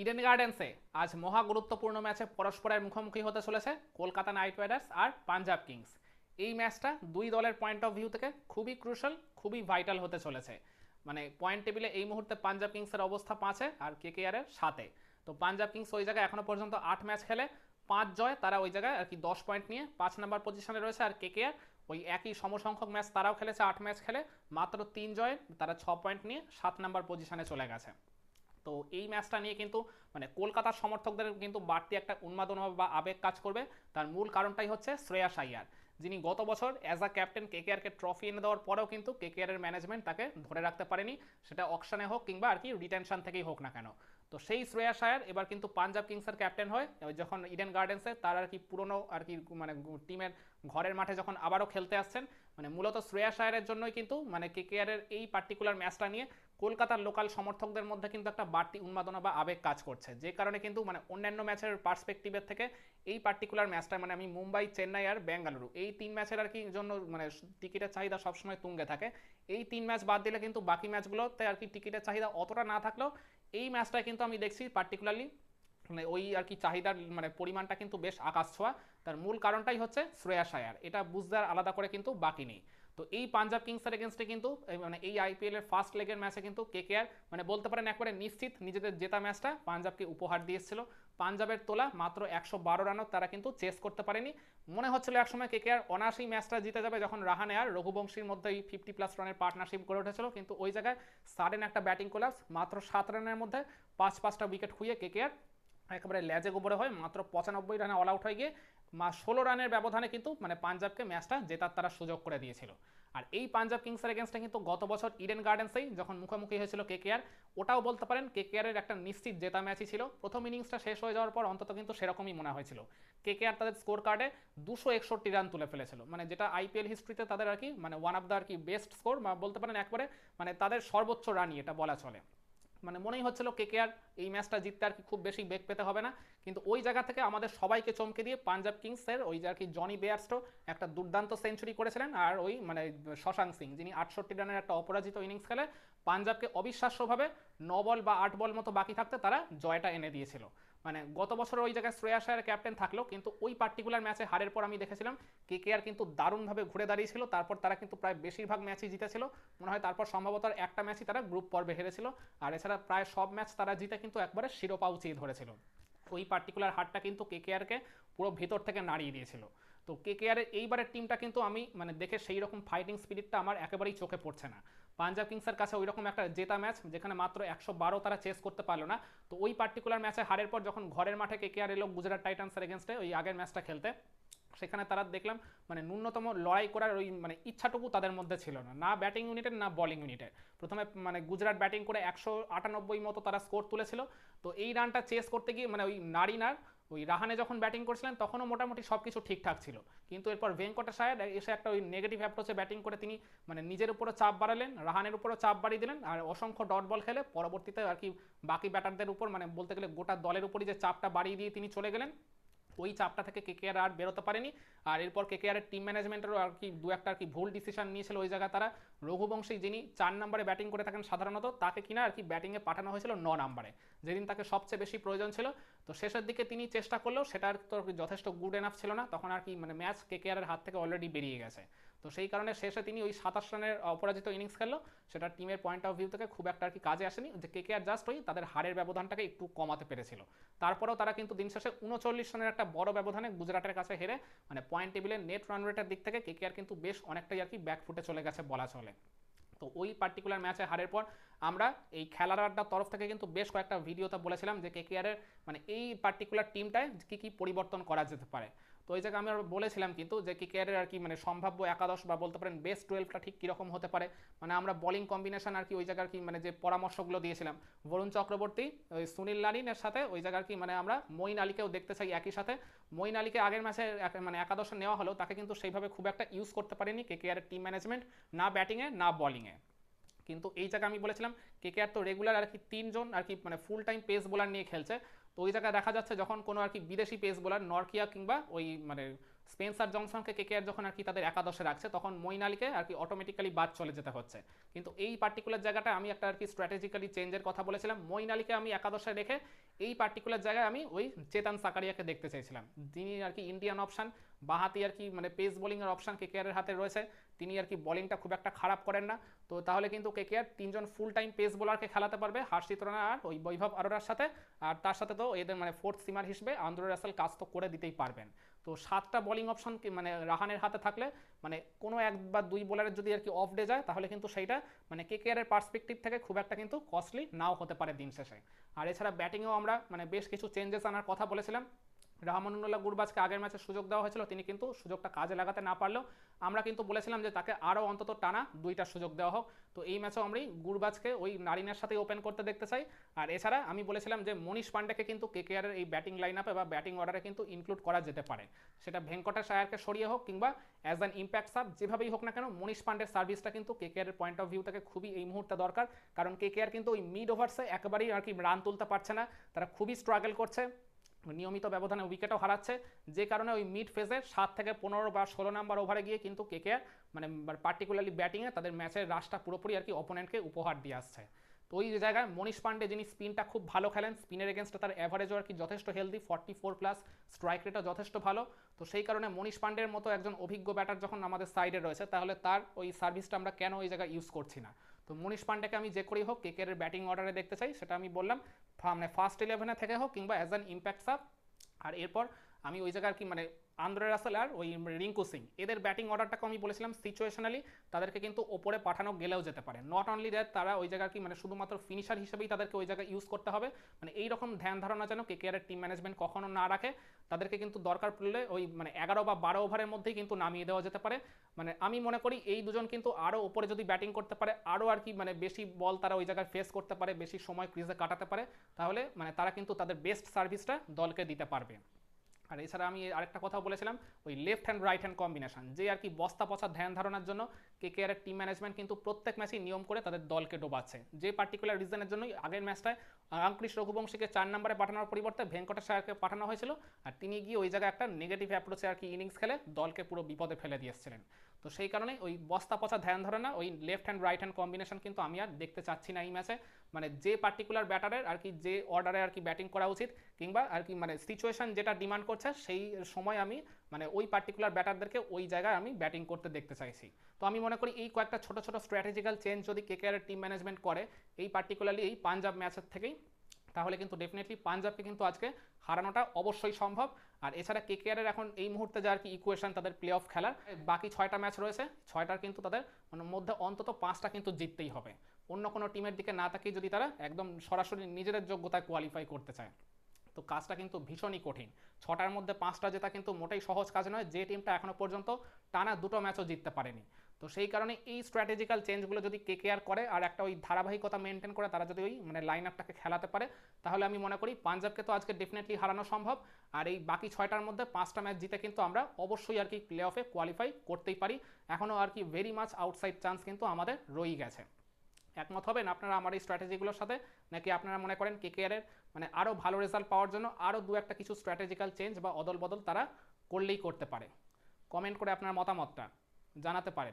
Eden গার্ডেন্সে আজ মহা গুরুত্বপূর্ণ ম্যাচে পরস্পরের মুখোমুখি হতে চলেছে কলকাতা নাইট রাইডার্স আর পাঞ্জাব কিংস। এই ম্যাচটা দুই দলের পয়েন্ট অফ ভিউ থেকে খুবই ক্রুশাল খুবই ভাইটাল হতে চলেছে। মানে পয়েন্ট টেবিলে এই মুহূর্তে পাঞ্জাব কিংসের অবস্থা পাঁচে আর কেকেআর এর সাতে তো পাঞ্জাব কিংস ওই জায়গায় এখনও পর্যন্ত আট ম্যাচ খেলে, পাঁচ জয় তারা ওই জায়গায় আর কি দশ পয়েন্ট নিয়ে পাঁচ নাম্বার পজিশনে রয়েছে আর কে কে আর ওই একই সমসংখ্যক ম্যাচ তারাও খেলেছে, আট ম্যাচ খেলে, মাত্র তিন জয় তারা ছ পয়েন্ট নিয়ে সাত নাম্বার পজিশনে চলে গেছে। তো এই ম্যাচটা নিয়ে কিন্তু মানে কলকাতার সমর্থকদের কিন্তু বাড়তি একটা উন্মাদনা বা আবেগ কাজ করবে। তার মূল কারণটাই হচ্ছে শ্রেয়াস আইয়ার যিনি গত বছর অ্যাজ আ ক্যাপ্টেন কেকেআরকে ট্রফি এনে দেওয়ার পরেও কিন্তু কে কেকেআরের ম্যানেজমেন্ট তাকে ধরে রাখতে পারেনি। সেটা অকশানে হোক কিংবা আর কি রিটেনশন থেকেই হোক না কেন। তো সেই শ্রেয়াস আয়ার এবার কিন্তু পাঞ্জাব কিংসের ক্যাপ্টেন হয়। যখন ইডেন গার্ডেন্সে তার আর কি পুরনো আর কি মানে টিমের ঘরের মাঠে যখন আবারও খেলতে আসছেন মানে মূলত শ্রেয়াস আয়ারের জন্যই কিন্তু মানে কে কেকেআরের এই পার্টিকুলার ম্যাচটা নিয়ে কলকাতার লোকাল সমর্থকদের মধ্যে কিন্তু একটা বাড়তি উন্মাদনা বা আবেগ কাজ করছে। যে কারণে কিন্তু মানে অন্যান্য ম্যাচের পার্সপেক্টিভের থেকে এই পার্টিকুলার ম্যাচটা মানে আমি মুম্বাই, চেন্নাই আর বেঙ্গালুরু, এই তিন ম্যাচের আর কি জন্য মানে টিকিটের চাহিদা সবসময় তুঙ্গে থাকে। এই তিন ম্যাচ বাদ দিলে কিন্তু বাকি ম্যাচগুলোতে আর কি টিকিটের চাহিদা অতটা না থাকলেও এই ম্যাচটা কিন্তু আমি দেখছি পার্টিকুলারলি মানে ওই আর কি চাহিদার মানে পরিমাণটা কিন্তু বেশ আকাশ ছোঁয়া তার মূল কারণটাই হচ্ছে শ্রেয়াস আয়ার এটা বুঝতে আর আলাদা করে কিন্তু বাকি নেই। তো এই পাঞ্জাব কিংসের এগেনস্টে কিন্তু মানে এই আইপিএল এর ফার্স্ট লেগের ম্যাচে কিন্তু কেকেআর মানে বলতে পারেন একবারে নিশ্চিত নিজেদের জেতা ম্যাচটা পাঞ্জাবকে উপহার দিয়েছিল পাঞ্জাবের তোলা মাত্র একশো বারো রানও তারা কিন্তু চেস করতে পারেনি। মনে হচ্ছিল একসময় কেকেআর অনায়াসেই ম্যাচটা জিতে যাবে যখন রাহানে আর রঘুবংশীর মধ্যে এই ফিফটি প্লাস রানের পার্টনারশিপ করে উঠেছিল। কিন্তু ওই জায়গায় সাডেন একটা ব্যাটিং কোলাপস মাত্র সাত রানের মধ্যে পাঁচ পাঁচটা উইকেট খুইয়ে কেকেআর একেবারে ল্যাজে গোবরে হয়, মাত্র পঁচানব্বই রানে অল আউট হয়ে গিয়ে, মা ষোলো রানের ব্যবধানে কিন্তু মানে পাঞ্জাবকে ম্যাচটা জেতার তারা সুযোগ করে দিয়েছিল। আর এই পাঞ্জাব কিংসের এগেনস্টে কিন্তু গত বছর ইডেন গার্ডেন্সেই যখন মুখোমুখি হয়েছিল কে কেকেআর ওটাও বলতে পারেন কে কেকেআরের একটা নিশ্চিত জেতা ম্যাচই ছিল। প্রথম ইনিংসটা শেষ হয়ে যাওয়ার পর অন্তত কিন্তু সেরকমই মনে হয়েছিল। কে কেকেআর তাদের স্কোর কার্ডে দুশো একষট্টি রান তুলে ফেলেছিল। মানে যেটা আইপিএল হিস্ট্রিতে তাদের আর কি মানে ওয়ান অফ দ্য আর কি বেস্ট স্কোর বলতে পারেন একবারে মানে তাদের সর্বোচ্চ রানই এটা বলা চলে। মানে মনেই হচ্ছিল কেকেআর এই ম্যাচটা জিততে আর কি খুব বেশি বেগ পেতে হবে না। কিন্তু ওই জায়গা থেকে আমাদের সবাইকে চমকে দিয়ে পাঞ্জাব কিংসের ওই যে আর কি জনি বেয়ারস্টো একটা দুর্দান্ত সেঞ্চুরি করেছিলেন আর ওই মানে শশাঙ্ক সিং, যিনি আটষট্টি রানের একটা অপরাজিত ইনিংস খেলে পাঞ্জাবকে অবিশ্বাস্যভাবে ন বল বা আট বল মতো বাকি থাকতে তারা জয়টা এনে দিয়েছিল। মানে গত বছর ওই জায়গায় শ্রেয়াস আয়ার ক্যাপ্টেন থাকলেও কিন্তু ওই পার্টিকুলার ম্যাচে হারের পর আমি দেখেছিলাম কে কে আর কিন্তু দারুণভাবে ঘুরে দাঁড়িয়েছিল, তারপর তারা কিন্তু প্রায় বেশিরভাগ ম্যাচই জিতেছিল। মনে হয় তারপর সম্ভবত একটা ম্যাচই তারা গ্রুপ পর্বে হেরেছিল, আর এছাড়া প্রায় সব ম্যাচ তারা জিতে কিন্তু একবারে শিরোপা উঁচিয়ে ধরেছিল। ওই পার্টিকুলার হারটা কিন্তু কে কেকেআরকে পুরো ভিতর থেকে নাড়িয়ে দিয়েছিল। তো কে কেকেআরের এইবারের টিমটা কিন্তু আমি মানে দেখে সেই রকম ফাইটিং স্পিরিটটা আমার একেবারেই চোখে পড়ছে না। পাঞ্জাব কিংসের কাছে ওই রকম একটা জেতা ম্যাচ, যেখানে মাত্র একশো বারো তারা চেস করতে পারল না। তো ওই পার্টিকুলার ম্যাচে হারের পর যখন ঘরের মাঠে কেকেআর এলো গুজরাট টাইটান্সের এগেনস্টে ওই আগের ম্যাচটা খেলতে, সেখানে তারা দেখলাম মানে ন্যূনতম লড়াই করার ওই মানে ইচ্ছাটুকু তাদের মধ্যে ছিল না। না ব্যাটিং ইউনিটের না বলিং ইউনিটের প্রথমে মানে গুজরাট ব্যাটিং করে একশো আটানব্বই মতো তারা স্কোর তুলেছিল। তো এই রানটা চেস করতে গিয়ে মানে ওই নারিনার ওই রাহানে যখন ব্যাটিং করছিলেন, তখনও মোটামুটি সব কিছু ঠিকঠাক ছিল। কিন্তু এরপর ভেঙ্কটেশ আয়ার এসে একটা ওই নেগেটিভ অ্যাপ্রোচে ব্যাটিং করে তিনি মানে নিজের উপরও চাপ বাড়ালেন, রাহানের উপরও চাপ বাড়িয়ে দিলেন আর অসংখ্য ডট বল খেলে পরবর্তীতে আর কি বাকি ব্যাটারদের উপর মানে বলতে গেলে গোটা দলের উপরই যে চাপটা বাড়িয়ে দিয়ে তিনি চলে গেলেন। ওই চাপটা থেকে কেকেআর আর বেরোতে পারেনি। আর এরপর কেকেআরের টিম ম্যানেজমেন্টেরও আর কি দু একটা আর কি ভুল ডিসিশন নিয়েছিল ওই জায়গায় তারা। রঘুবংশী যিনি চার নম্বরে ব্যাটিং করে থাকেন সাধারণত, তাকে কিনা আর কি ব্যাটিংয়ে পাঠানো হয়েছিল ন নম্বরে যেদিন তাকে সবচেয়ে বেশি প্রয়োজন ছিল। তো শেষের দিকে তিনি চেষ্টা করলেও সেটা আর তো যথেষ্ট গুড এনাফ ছিল না। তখন আর কি মানে ম্যাচ কেকেআরের হাত থেকে অলরেডি বেরিয়ে গেছে। তো সেই কারণে শেষে তিনি ওই সাতাশ রানের অপরাজিত ইনিংস খেললো। সেটা টিমের পয়েন্ট অফ ভিউ থেকে খুব একটা আর কি কাজে আসেনি। যে কে আর জাস্ট ওই তাদের হারের ব্যবধানটাকে একটু কমাতে পেরেছিল। তারপরেও তারা কিন্তু দিন শেষে উনচল্লিশ রানের একটা বড় ব্যবধানে গুজরাটের কাছে হেরে মানে পয়েন্ট টেবিলের নেট রান রেটের দিক থেকে কে কে আর কিন্তু বেশ অনেকটাই আর কি ব্যাকফুটে চলে গেছে বলা চলে। তো ওই পার্টিকুলার ম্যাচে হারের পর আমরা এই খেলার আড্ডার তরফ থেকে কিন্তু বেশ কয়েকটা ভিডিওতে বলেছিলাম যে কেকেআরের মানে এই পার্টিকুলার টিমটায় কী কী পরিবর্তন করা যেতে পারে। তো ওই জায়গায় আমি বলেছিলাম কিন্তু যে কেকেআরের আর কি মানে সম্ভাব্য একাদশ বা বলতে পারেন বেস্ট টুয়েলভটা ঠিক কীরকম হতে পারে মানে আমরা বলিং কম্বিনেশন আর কি ওই জায়গার কি মানে যে পরামর্শগুলো দিয়েছিলাম। বরুণ চক্রবর্তী, ওই সুনীল লারিনের সাথে ওই জায়গার কি মানে আমরা মঈন আলীকেও দেখতে চাই একই সাথে। মইন আলীকে আগের ম্যাচে মানে একাদশে নেওয়া হলো, তাকে কিন্তু সেইভাবে খুব একটা ইউজ করতে পারেনি কেকেআরের টিম ম্যানেজমেন্ট না ব্যাটিংয়ে না বলিংয়ে কিন্তু এই জায়গায় আমি বলেছিলাম কেকেআর তো রেগুলার আর কি তিনজন আর কি মানে ফুল টাইম পেস বোলার নিয়ে খেলছে। তো ওই জায়গায় দেখা যাচ্ছে যখন কোনো আর কি বিদেশি পেস বোলার নর্কিয়া কিংবা ওই মানে স্পেন্সার জনসনকে কেকেআর যখন আর কি তাদের একাদশে রাখছে, তখন মইন আলীকে আর কি অটোমেটিক্যালি বাদ চলে যেতে হচ্ছে। কিন্তু এই পার্টিকুলার জায়গাটা আমি একটা আর কি স্ট্র্যাটেজিক্যালি চেঞ্জের কথা বলেছিলাম মইন আলীকে আমি একাদশে রেখে এই পার্টিকুলার জায়গায় আমি ওই চেতন সাকারিয়াকে দেখতে চাইছিলাম। যিনি আর কি ইন্ডিয়ান অপশান বাহাতি আর কি মানে পেস বোলিংয়ের অপশান কেকেআরের হাতে রয়েছে। তিনি আর কি বোলিংটা খুব একটা খারাপ করেন না। তো তাহলে কিন্তু কেকেআর তিনজন ফুল টাইম পেস বোলারকে খেলাতে পারবে, হার্ষিত রানা আর ওই বৈভব আরোরার সাথে। আর তার সাথে তো এদের মানে ফোর্থ সিমার হিসেবে আন্দ্র রাসেল কাজ তো করে দিতেই পারবেন। তো সাতটা বোলিং অপশন মানে রাহানের হাতে থাকলে মানে কোনো এক বা দুই বোলারের যদি আর কি অফ ডে যায়, তাহলে কিন্তু সেইটা মানে কেকেআরের পার্সপেক্টিভ থেকে খুব একটা কিন্তু কস্টলি নাও হতে পারে দিন শেষে। আর এছাড়া ব্যাটিংয়েও আমরা মানে বেশ কিছু চেঞ্জেস আনার কথা বলেছিলাম। রহমানুল্লাহ গুরবাজকে আগের ম্যাচে সুযোগ দেওয়া হয়েছিল, তিনি কিন্তু সুযোগটা কাজে লাগাতে না পারলেও আমরা কিন্তু বলেছিলাম যে তাকে আরও অন্তত টানা দুইটা সুযোগ দেওয়া হোক। তো এই ম্যাচেও আমরা গুরবাজকে ওই নারিনের সাথে ওপেন করতে দেখতে চাই। আর এছাড়া আমি বলেছিলাম যে মনীষ পান্ডেকে কিন্তু কেকেআরের এই ব্যাটিং লাইন আপে বা ব্যাটিং অর্ডারে কিন্তু ইনক্লুড করা যেতে পারে। সেটা ভেঙ্কটেশ আয়ারকে সরিয়ে হোক কিংবা অ্যাজ অ্যান ইম্প্যাক্ট সাব যেভাবেই হোক না কেন, মনীষ পান্ডের সার্ভিসটা কিন্তু কেকেআরের পয়েন্ট অফ ভিউ থেকে খুবই এই মুহূর্তে দরকার। কারণ কেকেআর কিন্তু ওই মিড ওভার্সে একেবারেই আর কি রান তুলতে পারছে না। তারা খুবই স্ট্রাগল করছে। নিয়মিত ব্যবধানে উইকেটও হারাচ্ছে। যে কারণে ওই মিড ফেজে সাত থেকে পনেরো বা ষোলো নাম্বার ওভারে গিয়ে কিন্তু কেকেআর মানে পার্টিকুলারলি ব্যাটিংয়ে তাদের ম্যাচের রাশটা পুরোপুরি আর কি অপোনেন্টকে উপহার দিয়ে আসছে। তো ওই জায়গায় মনীষ পান্ডে যিনি স্পিনটা খুব ভালো খেলেন স্পিনের এগেনস্টে তার অ্যাভারেজও আর কি যথেষ্ট healthy forty four plus strike রেটও যথেষ্ট ভালো। তো সেই কারণে মনীষ পান্ডের মতো একজন অভিজ্ঞ ব্যাটার যখন আমাদের সাইডে রয়েছে, তাহলে তার ওই সার্ভিসটা আমরা কেন ওই জায়গায় ইউজ করছি না? তো মনীষ পান্ডেকে আমি যে করেই হোক কেকের ব্যাটিং অর্ডারে দেখতে চাই, সেটা আমি বললাম মানে ফার্স্ট ইলেভেনে থেকে হোক কিংবা অ্যাজ অ্যান ইম্প্যাক্ট সাব আর এরপর আমি ওই জায়গার কি মানে আন্দ্রে রাসেল আর ওই রিঙ্কু সিং, এদের ব্যাটিং অর্ডারটাকে আমি বলেছিলাম সিচুয়েশনালি তাদেরকে কিন্তু ওপরে পাঠানো গেলেও যেতে পারে। নট অনলি দ্যাট তারা ওই জায়গার কি মানে শুধুমাত্র ফিনিশার হিসেবেই তাদেরকে ওই জায়গায় ইউজ করতে হবে। মানে এই রকম ধ্যান ধারণা যেন কেকেআরের টিম ম্যানেজমেন্ট কখনো না রাখে, তাদেরকে কিন্তু দরকার পড়লে ওই মানে এগারো বা বারো ওভারের মধ্যেই কিন্তু নামিয়ে দেওয়া যেতে পারে। মানে আমি মনে করি এই দুজন কিন্তু আরও ওপরে যদি ব্যাটিং করতে পারে আরও আর কি মানে বেশি বল তারা ওই জায়গায় ফেস করতে পারে, বেশি সময় ক্রিজে কাটাতে পারে, তাহলে মানে তারা কিন্তু তাদের বেস্ট সার্ভিসটা দলকে দিতে পারবে। আর এছাড়া আমি আরেকটা কথা বলেছিলাম, ওই left hand right hand combination যে আর কি বস্তা পচা ধ্যান ধারণার জন্য কে কে আর টিম ম্যানেজমেন্ট কিন্তু প্রত্যেক ম্যাচেই নিয়ম করে তাদের দলকে ডোবাচ্ছে। যে পার্টিকুলার রিজনের জন্যই আগের ম্যাচটায় আঙ্কৃশ রঘুবংশীকে চার নম্বরে পাঠানোর পরিবর্তে ভেঙ্কটেশ আয়ারকে পাঠানো হয়েছিল। আর তিনি গিয়ে ওই জায়গায় একটা নেগেটিভ অ্যাপ্রোচে আর কি ইনিংস খেলে, দলকে পুরো বিপদে ফেলে দিয়েছিলেন তো সেই কারণে ওই বস্তা পচা ধ্যান ধারণা, ওই left hand right hand combination কিন্তু আমি আর দেখতে চাচ্ছি না এই ম্যাচে মানে যে পার্টিকুলার ব্যাটারের আর কি যে অর্ডারে আর কি ব্যাটিং করা উচিত, কিংবা আর কি মানে সিচুয়েশন যেটা ডিমান্ড করছে, সেই সময় আমি মানে ওই পার্টিকুলার ব্যাটারদেরকে ওই জায়গায় আমি ব্যাটিং করতে দেখতে চাইছি। তো আমি মনে করি এই কয়েকটা ছোট ছোট স্ট্র্যাটেজিক্যাল চেঞ্জ যদি কেকেআরের টিম ম্যানেজমেন্ট করে, এই পার্টিকুলারলি এই পাঞ্জাব ম্যাচের থেকেই, তাহলে কিন্তু ডেফিনেটলি পাঞ্জাবকে কিন্তু আজকে হারানোটা অবশ্যই সম্ভব। আর এছাড়া কেকেআরের এখন এই মুহূর্তে যে আর কি ইকুয়েশন তাদের প্লে অফ খেলার, বাকি ছয়টা ম্যাচ রয়েছে, ছয়টার কিন্তু তাদের মানে মধ্যে অন্তত পাঁচটা কিন্তু জিততেই হবে। অন্য কোনো টিমের দিকে না তাকিয়ে যদি তারা একদম সরাসরি নিজেদের যোগ্যতায় কোয়ালিফাই করতে চায়। তো কাজটা কিন্তু ভীষণই কঠিন। ছটার মধ্যে পাঁচটা জেতা কিন্তু মোটেই সহজ কাজ নয়, যে টিমটা এখনও পর্যন্ত টানা দুটো ম্যাচও জিততে পারেনি। তো সেই কারণে এই স্ট্র্যাটেজিক্যাল চেঞ্জগুলো যদি কে কেয়ার করে আর একটা ওই ধারাবাহিকতা মেনটেন করে, তারা যদি ওই মানে লাইন আপটাকে খেলাতে পারে, তাহলে আমি মনে করি পাঞ্জাবকে তো আজকে ডেফিনেটলি হারানো সম্ভব। আর এই বাকি ছয়টার মধ্যে পাঁচটা ম্যাচ জিতে কিন্তু আমরা অবশ্যই আর কি প্লে অফে কোয়ালিফাই করতেই পারি। এখনও আর কি ভেরি মাচ আউটসাইড চান্স কিন্তু আমাদের রয়েই গেছে। একমত হবেন আপনারা আমার এই স্ট্র্যাটেজিগুলোর সাথে? নাকি আপনারা মনে করেন কে কেকেআরের মানে আরও ভালো রেজাল্ট পাওয়ার জন্য আরও দু একটা কিছু স্ট্র্যাটেজিক্যাল চেঞ্জ বা অদল বদল তারা করলেই করতে পারে। কমেন্ট করে আপনার মতামতটা জানাতে পারেন।